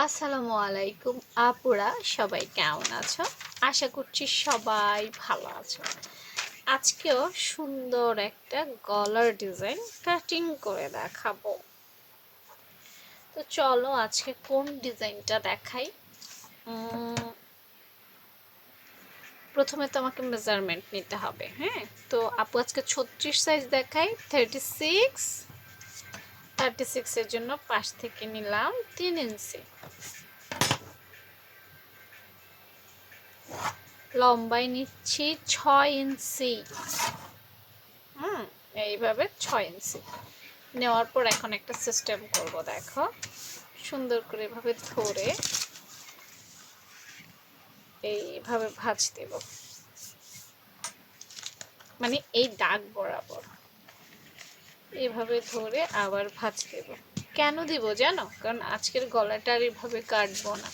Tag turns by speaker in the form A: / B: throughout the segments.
A: আসসালামু আলাইকুম। আপুরা, সবাই কেমন আছো? আশা করছি সবাই ভালো আছো। আজকেও সুন্দর একটা গলার ডিজাইন কাটিং করে দেখাবো। তো চলো আজকে কোন ডিজাইনটা দেখাই? প্রথমে তো আমাকে মেজারমেন্ট নিতে হবে হ্যাঁ? তো আপু আজকে ছত্রিশ সাইজ দেখাই থার্টি সিক্স থার্টি সিক্সের জন্য পাশ থেকে নিলাম তিন ইঞ্চি। লম্বাই নিচ্ছি ছয় ইঞ্চি। হুম, এইভাবে ছয় ইঞ্চি। নেওয়ার পর এখন একটা সিস্টেম করব, দেখো। সুন্দর করে এভাবে ধরে এইভাবে ভাঁজ দেব। মানে এই দাগ বরাবর। এভাবে ধরে আবার ভাঁজ দেব কেন দিব জানো? কারণ আজকের গলাটা আর এভাবে কাটবো না।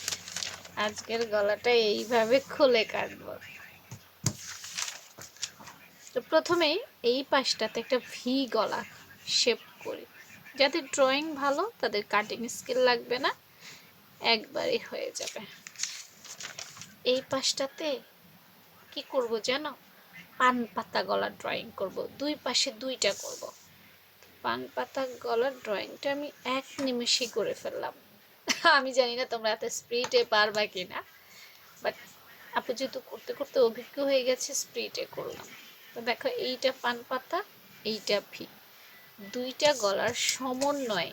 A: আজকের গলাটা এইভাবে খুলে কাটবো। তো প্রথমেই এই পাশটাতে একটা ভি গলা শেপ করি। যাদের ড্রয়িং ভালো, তাদের কাটিং স্কিল লাগবে না একবারই হয়ে যাবে। এই পাশটাতে কি করব জানো? পান পাতা গলা ড্রয়িং করব। দুই পাশে দুইটা করব। পান পাতা গলার ড্রয়িংটা আমি এক নিমেষেই করে ফেললাম। আমি জানি না তোমরা এত স্পিডে পারবা কি না বাট আপু যেহেতু করতে করতে অভিজ্ঞ হয়ে গেছে স্পিডে করলাম। তো দেখো, এইটা পান পাতা এইটা ভি। দুইটা গলার সমন্বয়ে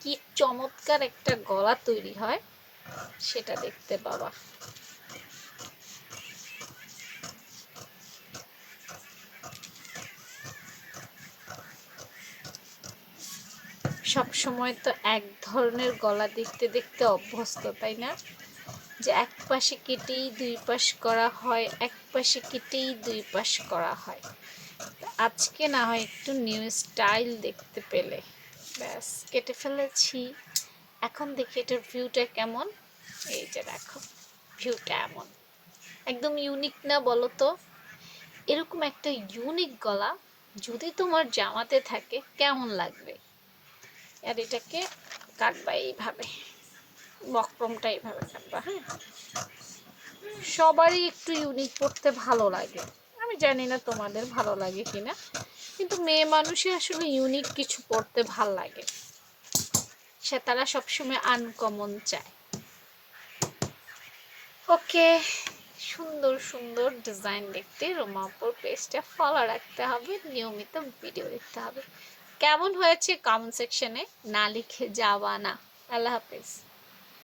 A: কি চমৎকার একটা গলা তৈরি হয়, সেটা দেখতে পাবা। সব সময় তো এক ধরনের গলা দেখতে দেখতে অভ্যস্ত, তাই না? যে এক পাশে কেটেই দুই পাশ করা হয়, এক পাশে কেটেই দুই পাশ করা হয়। আজকে না হয় একটু নিউ স্টাইল দেখতে পেলে। ব্যাস, কেটে ফেলেছি। এখন দেখি এটার ভিউটা কেমন? এই যে দেখো ভিউটা এমন। একদম ইউনিক না বলো তো? এরকম একটা ইউনিক গলা যদি তোমার জামাতে থাকে, কেমন লাগবে? আর এটাকে কাটবা এইভাবে। বক্রমটা এইভাবে কাটবা হ্যাঁ? সবারই একটু ইউনিক পড়তে ভালো লাগে। আমি জানি না তোমাদের ভালো লাগে কিনা, কিন্তু মেয়ে মানুষই আসলে ইউনিক কিছু পড়তে ভালো লাগে। সে তারা সবসময় আনকমন চায়। ওকে, সুন্দর সুন্দর ডিজাইন দেখতে রোমাপুর পেজটা ফলো রাখতে হবে, নিয়মিত ভিডিও দেখতে হবে। কেমন হয়েছে কমেন্ট সেকশনে না লিখে যাওয়া না। আল্লাহ হাফিজ।